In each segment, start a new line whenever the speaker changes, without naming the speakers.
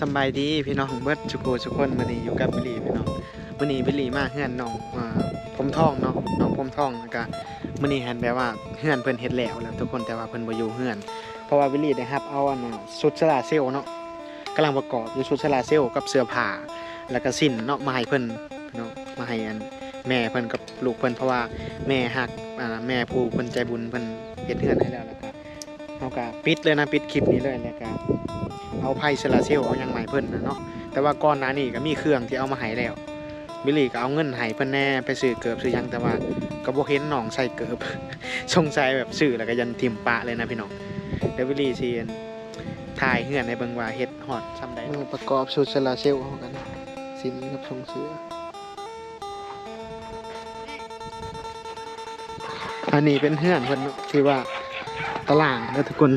สบายดีพี่น้องเบิร์ดจุโกทุกคนมื้อนี้อยู่กับบิลลี่พี่น้องมื้อนี้บิลลี่มาเฮือนน้องอ่าผมทองเนาะน้องผมทองแล้วก็มื้อนี้เห็นแบบว่าเฮือนเพิ่นเฮ็ดแล้วแล้วทุกคนแต่ว่าเพิ่นบ่อยู่เฮือน เพราะว่าบิลลี่ได้รับเอาอันน่ะชุดสลาเซลเนาะกำลังประกอบอยู่ชุดสลาเซลกับเสื้อผ้าแล้วก็สิ้นเนาะมาให้เพิ่นพี่น้องมาให้อันแม่เพิ่นกับลูกเพิ่นเพราะว่าแม่ฮักอ่าแม่ผู้เพิ่นใจบุญเพิ่นเฮ็ดเฮือนให้แล้วแล้วก็เฮาก็ปิดเลยนะปิดคลิปนี้เลยแล้วก็ เอาไพ่เซลาเซลเอาหยังใหม่เพิ่นนะเนาะแต่ว่าก่อนหน้านี้ก็มีเครื่องที่เอามาให้แล้วบิลลี่ก็เอาเงินให้เพิ่นแน่ไปซื้อเกิบซื้อหยังแต่ว่าก็บ่เห็นน้องใส่เกิบสงสัยแบบซื้อแล้วก็ยันทิ่มปะเลยนะพี่น้องเดี๋ยวบิลลี่สิถ่ายเฮือนให้เบิ่งว่าเฮ็ดฮอดซำใดมือประกอบชุดเซลาเซลเฮากันสินกับทรงเสื้ออันนี้เป็นเฮือนเพิ่นเนาะที่ว่าตารางแล้วทุกคน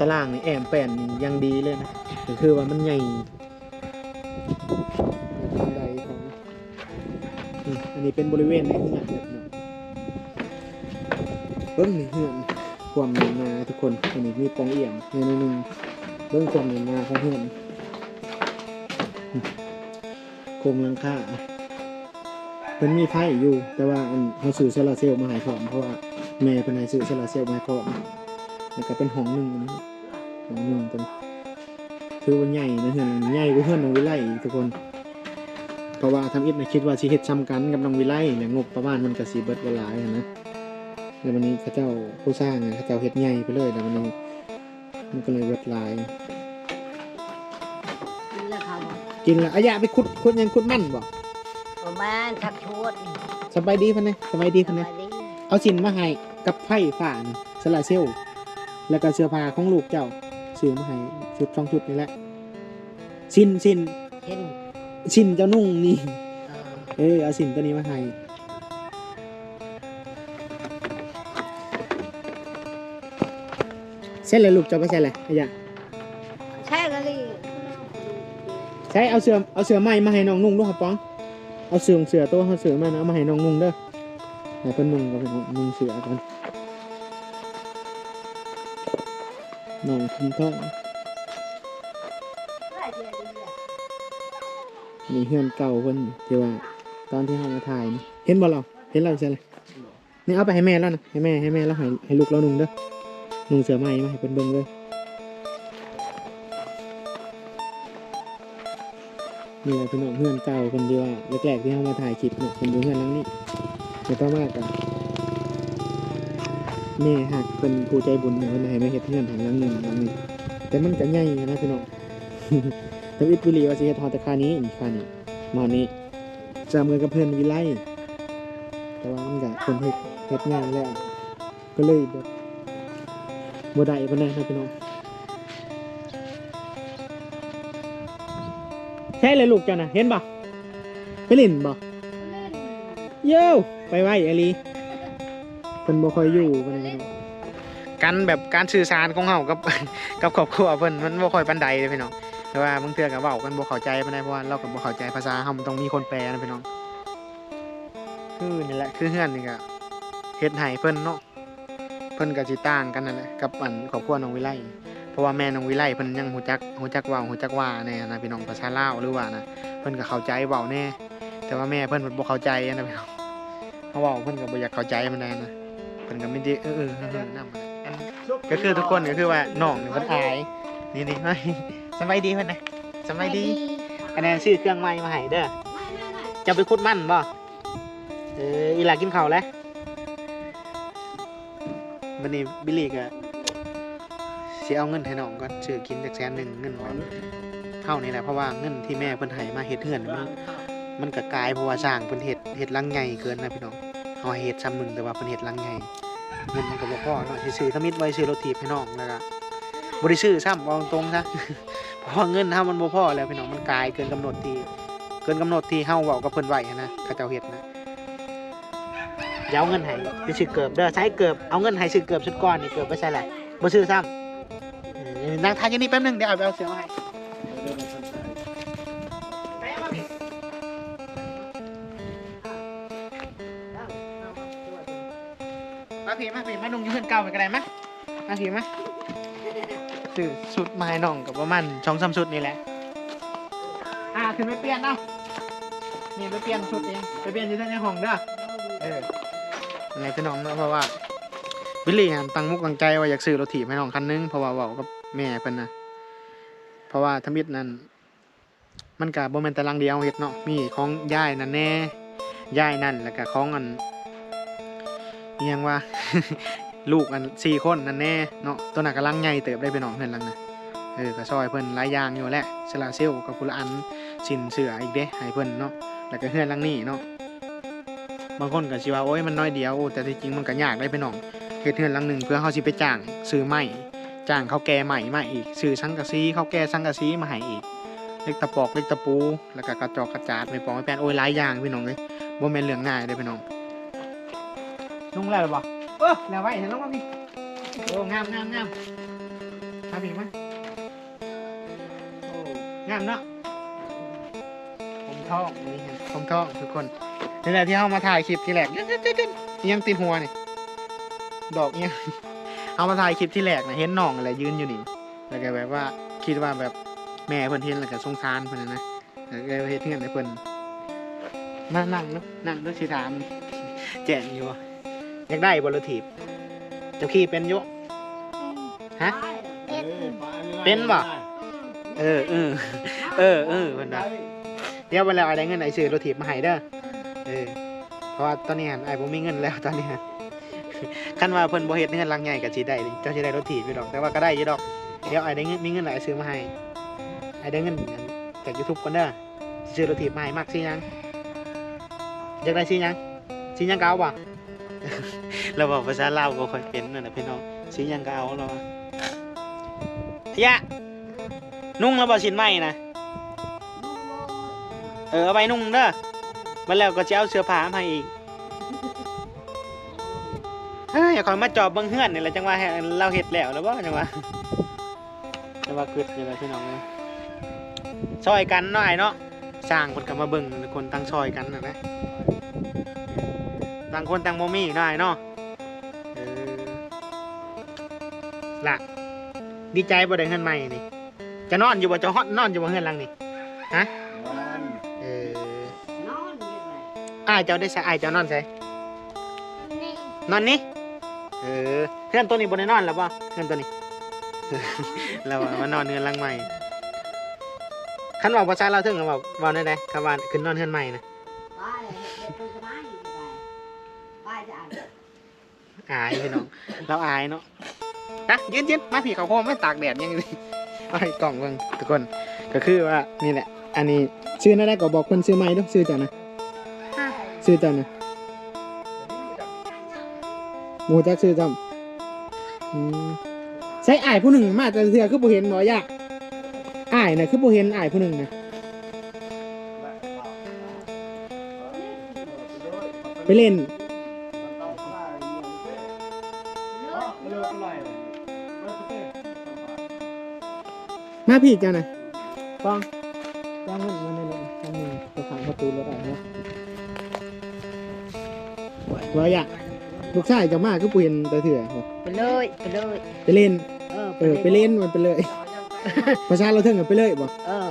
ตารางนี่แอมแป้นนี่ยังดีเลยนะ ก็คือว่ามันใหญ่บันไดของอันนี้เป็นบริเวณในเฮือนแบบเนาะเบิ้งนี่เฮือนความหนามาทุกคนอันนี้มีปองเอี่ยมในนิดนึงเบิ้งความหนามาของเฮือนโครงหลังคาเป็นมีไฟอยู่ แต่ว่าอันเขาซื้อโซลาเซลมาห้พร้อมเพราะว่าแม่เป็นให้ซื้อโซลาเซลมาห้พร้อมแล้วก็เป็นห้องหนึ่งนนี้ห้องหนึ่งเป็น คือว่าใหญ่นะเฮือนใหญ่กว่าเฮือนน้องวิไลอีกทุกคน เพราะว่าทำอิฐนะคิดว่าสิเฮ็ดซ้ำกันกับน้องวิไลเนี่ยงบประมาณมันก็สิเบิดเวลาหั้นนะแล้ววันนี้เขาเจ้าผู้สร้างเนี่ยเขาเจ้าเฮ็ดใหญ่ไปเลยแล้ววันนี้มันก็เลยเบิดหลาย
กินแล้วเขา
กินและอายะไปขุดขุดหยังขุดมันบ่
ประมาณทักชวด
สบายดีพันเนี่ยสบายดีพัน
ส
เนี่ย
บายดี
เอาสินมาให้กับไผ่ฝ่านะสลาเซลลแล้วก็เสื้อผ้าของลูกเจ้า ซื้อมาให้ชุดสองชุดนี่แหละสินสิน
เห็น
สินเจ้านุ่งนี่
เออ
เออเอาสินตัวนี้มาให้เส้นเลยลูกจะไปใช่เลยไอ้ยะ
ใช่ก็เลย
ใช้เอาเสือเอาเสือใหม่มาให้น้องนุ่งด้วยครับป้อง เอาเสือเสือตัวเอาเสือมานะเอามาให้น้องนุ่งเด้อให้เพิ่นนุ่งกับเพิ่นนุ่งเสือกัน น้องคุมท้องนี่เฮือนเก่าเพิ่นที่ว่า ตอนที่เฮามาถ่ายนี่เห็นบ่เราเห็นเราใช่เลยนี่เอาไปให้แม่แล้วนะให้แม่ให้แม่แล้วให้ให้ลูกเรานุ่งเด้อนุ่งเสือใหม่มาให้เพิ่นเบิ่งเลยนี่แหละพี่น้องเพื่อนเก่าคนที่ว่าแรกๆที่เขามาถ่ายคลิปเนี่ยคนดูเพื่อนหลังนี้ไม่ต้องมากกัน แม่หักเป็นผู้ใจบุญเนี่ยคนไหนมาเฮ็ดเพื่อนหันหลังหนึ่งหลังหนึ่งแต่มันก็ใหญ่นะพี่น้องทวิตบุรีว่าสิเฮ็ดฮอดแต่ค่านี้นี่ค่านี้มานี้จำกันกับเพื่อนวิไลแต่ว่ามันก็คนเฮ็ดเฮ็ดงานแล้ว ก็เลยแบบบ่ได้ปานใดนะพี่น้องใช่เลยลูกเจ้านะเห็นบ่ไปเล่นบ่โย่ไปไหวไอลี เพิ่นบ่ค่อยอยู่ปานใดกันแบบการสื่อสารของเฮากับ กับครอบครัวเพิ่นมันบ่ค่อยปานใดเลยพี่น้องแต่ว่าบางเทื่อก็เว้ากันบ่เข้าใจปานใดเพราะว่าเราก็บ่เข้าใจภาษาเฮามันต้องมีคนแปลนะพี่น้องคือนี่แหละคือเฮือนนี่ก็เฮ็ดให้เพิ่นเนาะเพิ่นก็สิต่างกันนั่นแหละกับอันครอบครัวน้องวิไลเพราะว่าแม่น้องวิไลเพิ่นยังหูจักหูจักเว้าหูจักว่าแน่นะพี่น้องภาษาลาวหรือว่านะเพิ่นก็เข้าใจเว้าแน่แต่ว่าแม่เพิ่นเพิ่นบ่เข้าใจนะพี่น้องเขาเว้าเพิ่นก็บ่อยากเข้าใจมันแน่นะ เพิ่นก็ไม่ได้เออเออเออเออนำก็คือทุกคนก็คือว่าน้องนี่เพิ่นอาย นี่นี่เฮ้ยสบายดีเพิ่นนะสบายดีอันนั้นซื้อเครื่องใหม่มาให้เด้อจะไปขุดมันบ่เอออีหลากินข้าวแล้ววันนี้บิลลี่ก็สิเอาเงินให้น้องก่อนซื้อกินจากแสนหนึ่งเงินไว้เท่านี้แหละเพราะว่าเงินที่แม่เพิ่นให้มาเฮ็ดเฮือนมันมันก็กลายเพราะว่าสร้างเพิ่นเฮ็ดเฮ็ดหลังใหญ่เกินนะพี่น้องเฮาให้เฮ็ดซ้ำหนึงแต่ว่าเพิ่นเฮ็ดหลังใหญ่ เงินมันก็บ่พอเนาะซื้อทมิตไว้ซื้อรถถีบให้น้องแล้วก็บ่ได้ซื้อซ้ำเอาตรงๆซะเพราะว่าเงินเฮามันบ่พ่อแล้วพี่น้องมันกลายเกินกำหนดทีเกินกำหนดทีเฮาเว้ากับเพิ่นไว้หั้นะเขาเจ้าเฮ็ดนะอย่าเอาเงินให้ไปซื้อเกิบเด้อใช้เกิบเอาเงินให้ซื้อเกิบชุดก่อนนี่เกิบไปใส่แหละบ่ซื้อซ้ำเออนางทานยู่นี่แป๊บนึงเดี๋ยวเอาไปเอาเสือมาให้ มาผีมาผีมานุ่งอยืนเก่าไปกันได้มะมาผีมาซื้อสุดมาให้น้องกับประมาณช่องซ้ำสุดนี่แหละ อ่าขึ้นไปเปลี่ยนเนาะนี่ไปเปลี่ยนชุดเองไปเปลี่ยนอยู่ในห้องเด้อเออยังไงพี่น้องเนาะเพราะว่าวิลลี่หันตั้งมุกตั้งใจว่าอยากซื้อรถถีบให้น้องคันนึงเพราะว่าเว้ากับแม่เพิ่นนะเพราะว่าทมิดนั้นมันก็บ่แม่นแต่ลังเดียวเฮ็ดเนาะมีของยายนั่นแน่ยายนั่นแล้วก็ของอันอิห ยังว่า ลูกอันสี่คนนั่นแน่เนาะตัวหนั้นกำลังใหญ่เติบได้ไปน้องเพิ่อนลังนะเออก็ซอยเพิ่อนหลายอย่างอยู่แหละสลาเซลกับพุลอันสินเสืออีกเด้ให้เพิ่อนเนาะแล้วก็เฮือนลังนี้เนาะบางคนก็สิว่าโอ้ยมันน้อยเดียว แต่ที่จริงมันก็ยากได้ไปน้องเฮ็ดเฮือนลังหนึ่งเพื่อเฮาสิไปจ้างซื้อไม้จ้างเขาแก่ใหม่มาอีกซื้อสังกะสีเขาแก่สังกะสีมาให้อีกเล็กตะปอกเล็กตะปู แล้วก็กระจอกกระจาดไม่ปองไม่แปนโอ้ยหลายอย่างพี่น้องเอ้ยบ่แม่นเรื่องง่ายเด้อพี่น้อง ลงแล้วหรือบ่เออแล้วไว้เห็นล้วบ่พี่โอ้งามงามงามทำอีกมั้ยโอ้งามเนาะผมทองนี่เห็นผมทองทุกคนนี่แหละที่เขามาถ่ายคลิปที่แรกยังติดหัวนี่ดอกเนี่ยเอามาถ่ายคลิปที่แรกนะเห็นน้องอะไรยืนอยู่นี่แล้วก็แบบว่าคิดว่าแบบแม่เพิ่นเห็นแล้วก็สงสารเพิ่นนะนะแล้วก็เฮ็ดเงินให้เพิ่นนั่งนั่งเนาะนั่งเนาะสิถามแจ้งอยู่ อยากได้บอลถีบเจ้าขี่เป็นอยุฮะ เป็นบ่ เออเออเออเออเพิ่นว่าเดี๋ยวเวลาเอาได้เงินไอ้ซื้อรถถีบมาให้เด้อเออเพราะว่าตอนนี้หันไอ้บ่มีเงินแล้วตอนนี้หันคันว่าเพิ่นบ่เฮ็ดเงินลังใหญ่ก็สิได้เจ้าสิได้รถถีบอยู่ดอกแต่ว่าก็ได้อยู่ดอกเดี๋ยวไอ้ได้เงินมีเงินหลายซื้อมาให้ไอ้ได้เงินจาก YouTube ก่อนเด้อสิซื้อรถถีบมาให้มักสิหยังอยากได้สิหยังสิหยังก็เอาบ่ เราบอกภาษาลาวก็ค่อยเป็นนั่นะพี่น้องสิหยังก็เอาเราอะยะนุ่งแล้วบ่สินไหมนะเออเอาไปนุ่งเด้อมาแล้วก็จะเอาเสื้อผ้ามาให้อีกเฮ้ยอย่าคอยมาจอบเบิ่งเฮือนนี่แหละจังว่าเราเฮ็ดแล้วแล้วบ่จังว่าจังว่าคิดอยู่แล้วพี่น้องเอ้ยซอยกันเนาะไอ้เนาะสร้างคนก็มาเบิ่งคนตั้งซอยกันน่ะนะต่างคนต่างบ่มีเนาะไอ้เนาะ ล่ะดีใจบ่ได้เฮือนใหม่นี่ จะนอนอยู่บ่จะฮอดนอนอยู่บ่เฮือนหลังนี่ฮะเออ
นอนอยู่ไหน
อ้ายเจ้าได้ใส่อ้ายเจ้านอนใส่
นี่
นอนนี่เออเพื่อนตัวนี้บนได้นอนแล้วป่ะเพื่อนตัวนี้เรามานอนเนือนหลังใหม่ขันบอกภาษาเราวถึงเราบอกบอกได้ไหมคำว่าขึ้นนอนเฮือนใหม่นะ
ไปเด็กเป็นสบายอยู่ไปไปจะอ่าน
อายพี่น้องเราอายเนาะ นะยืนยืนมาผีเขาโคมไม่ตากแดดยังไงเอาให้กล่องเบิ่งทุกคน ก็คือว่านี่แหละ อันนี้ชื่อนั่นได้ก็บอกคนชื่อใหม่ด้วยชื่อเจ้านะชื่อเจ้านะหมูจักชื่อจำอืมใช้อายผู้หนึ่งมาแต่เถื่อคือผู้เห็นบ่ยากอายนะคือผู้เห็นอายผู้หนึ่งนะไปเล่นาพี่จ้าหน่อยฟองจ้างเงินมาในรถจ้างเงินจะขังประตูรถอะไรเนะว่าอยากลูกชายจะมาก็เปลี่ยนแต่เถื่อ
ไปเลยไปเลย
ไปเล่น
เออ
ไปเล่นมันไปเลยภาษาเราเถิงกันไปเลยบอก
เออ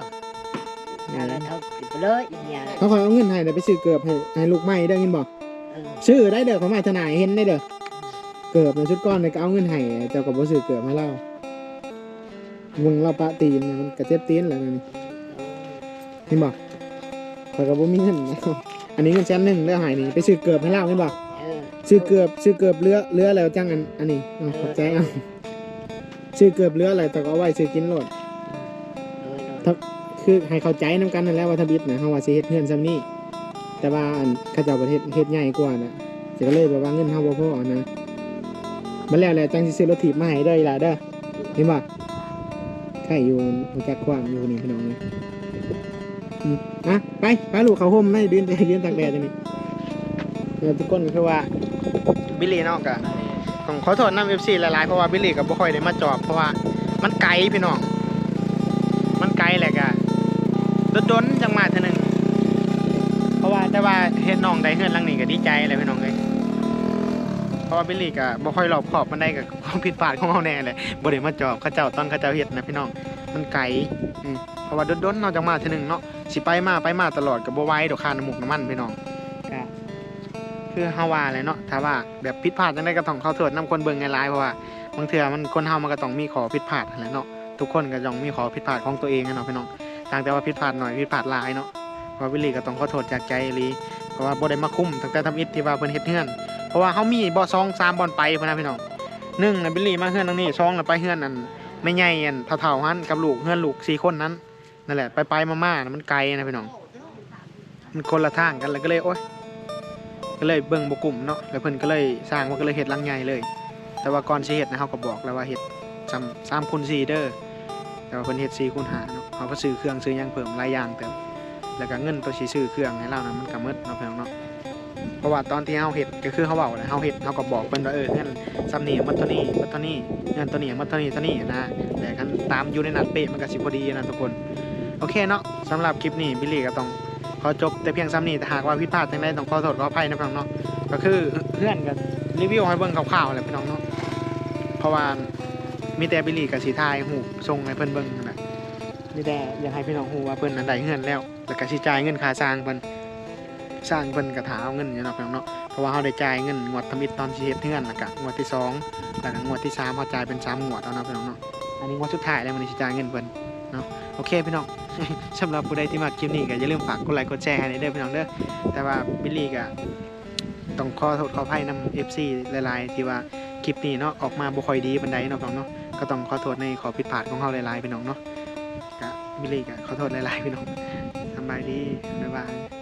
อะไรเท่าไปเลยอย่างเงี้ย
เขาคอยเอาเงินให้เดี๋ยวไปซื้อเกือบให้ให้ลูกใหม่ได้ยินบอกซื้อได้เด้อเขามายทนายเห็นได้เด้อเกือบในชุดก้อนเลยก็เอาเงินให้เจ้ากับบ่ซื้อเกือบให้เรา มึงเราปะตีนเนี่ยมันกระเจ็บตีนแหละนี่เห็นบอกข่อยก็บ่มีเงินนะอันนี้เงินแสนหนึ่งเลือหายนี่ไปซื้อเกือบให้เราเห็นบอกซื้อเกือบซื้อเกือบเรือเรือแล้วจังอันอันนี้เอาขอบใจเอาซื้อเกือบเรืออะไรแต่ก็เอาไว้ซื้อกินโหลด
เออ
คือให้เข้าใจนํกันนั่นแหละว่าทบิดนะเฮาว่าสิเฮ็ดเฮือนซ้ำนี้แต่ว่าอันเขาเจ้าประเทศเฮ็ดใหญ่กว่าน่ะสิก็เลยแบบว่าเงินเฮาบ่พอนะมันแล้วแหละจังสิซื้อรถถีบมาให้เด้ล่ะเด้อเห็นบ่ ใครอยู่รู้จักว้างอยู่นี่พี่น้องเอ้ยอืมอะไปไปลูกเขาห่มไม่ยืนยืนตากแดดจังนี่เออทุกคนคือว่าบิลลี่นาะก็ต้องขอโทษน้ำ FC หลายๆเพราะว่าบิลลี่ก็บ่ค่อยได้มาจอบเพราะว่ามันไกลพี่น้องมันไกลแหละกะโดนๆจังมาเท่านึงเพราะว่าแต่ว่าเฮ็ดน้องได้เฮือนลังนี้ก็ดีใจเลยพี่น้องเอ้ย เพราะว่าบิลลี่ก็บ่ค่อยรอบขอบมันได้กับความผิดพลาดของเฮาแน่เลยบ่ได้มาจอบเขาเจ้าตอนเขาเจ้าเฮ็ดนะพี่น้องมันไกลอืมเพราะว่าด้นๆเราจะมาเทีนึงเนาะสิไปมาไปมาตลอดกับบ่ไหว้ดอกคาน้ำหมกน้ำมันพี่น้องก็คือเฮาว่าเลยเนาะถ้าว่าแบบผิดพลาดจังไดก็ต้องเขอโทษนํคนเบิ่งหลายๆเพราะว่าบางเทื่อมันคนเฮามันก็ต้องมีขอผิดพลาดนั่นแหละเนาะทุกคนก็ต้องมีขอผิดพลาดของตัวเองนะเนาะพี่น้องต่างแต่ว่าผิดพลาดหน่อยผิดพลาดหลายเนาะเพราะวิลลี่ก็ต้องขอโทษจากใจอีหลีเพราะว่าบ่ได้มาคุ้มตั้งแต่ทำอิฐที่ว่าเพิ่นเฮ็ดเฮือน ราะว่าเฮามีบ่ซองสามบอลไปพนนะพี่น้องหนึ่งน่ะบิลลี่มาเฮือนทางนี้ซองน่ะไปเฮือนอันไม่ใหญ่อันเท่าๆหันกับลูกเฮือนลูกสี่คนนั้นนั่นแหละไปไปมาๆนะมันไกลนะพี่น้อง มันคนละทางกันแล้วก็เลยโอ๊ยก็เลยเบิ่งบกลุ่มเนาะแล้วเพิ่นก็เลยสร้างมันก็เลยเฮ็ดลังใหญ่เลย แต่ว่าก่อนสิเฮ็ดนะเฮาก็บอกแล้วว่าเฮ็ดซ้ำ3คูณ4เด้อแต่ว่าเพิ่นเฮ็ด4คูณ5เนาะเฮาก็ซื้อเครื่องซื้อยังเพิ่มหลายอย่างเติมแล้วก็เงินตัวสิซื้อเครื่องให้เรานะมันก็หมดเนาะพี่น้องเนาะ เพราะว่าตอนที่เฮาเฮ็ดก็คือเฮาเว้าแหละเฮาเฮ็ดเฮาก็บอกเพิ่นว่าเออเงินซ้ำนี้มันเท่านี้มันเท่านี้เงินตัวนี้มันเท่านี้เท่านี้นะแต่คันตามอยู่ในนัดเป๊ะมันก็สิพอดีนะทุกคนโอเคเนาะสำหรับคลิปนี้บิลลี่ก็ต้องขอจบแต่เพียงซ้ำนี้แต่หากว่าผิดพลาดจังไดต้องขอโทษขออภัยนะพี่น้องเนาะก็คือเพื่อนกันรีวิวให้เบิ่งคร่าวๆแหละพี่น้องเนาะเพราะว่ามีแต่บิลลี่กับสีทายหูส่งให้เพิ่นเบิ่งนั่นแหละมีแต่อยากให้พี่น้องฮู้ว่าเพิ่นนั้นได้เงินแล้วแล้วก็สิจ่ายเงินค่าสร้างเพิ่น สร้างเพิ่นกระถาเอาเงินอยู่เนาะพี่น้องเนาะเพราะว่าเขาได้จ่ายเงินงวดทำอิฐตอนสิเฮ็ดเฮือนแล้วก็งวดที่สองแล้วก็งวดที่สามเขาจ่ายเป็นสามงวดเอาเนาะพี่น้องเนาะอันนี้งวดสุดท้ายแล้วมันสิจ่ายเงินเพิ่นเนาะโอเคพี่น้องสำหรับผู้ใดที่มาคลิปนี้ก็อย่าลืมฝากกดไลค์กดแชร์ให้เด้อพี่น้องเด้อแต่ว่าบิลลี่ก็ต้องขอโทษขออภัยนำ FC หลายๆ ที่ว่าคลิปนี้เนาะออกมาบ่ค่อยดีปานใดเนาะพี่น้องเนาะก็ต้องขอโทษในขอผิดพลาดของเขาหลายๆพี่น้องเนาะก็บิลลี่ก็ขอโทษหลายๆพี่น้องสำบายดีบ๊ายบาย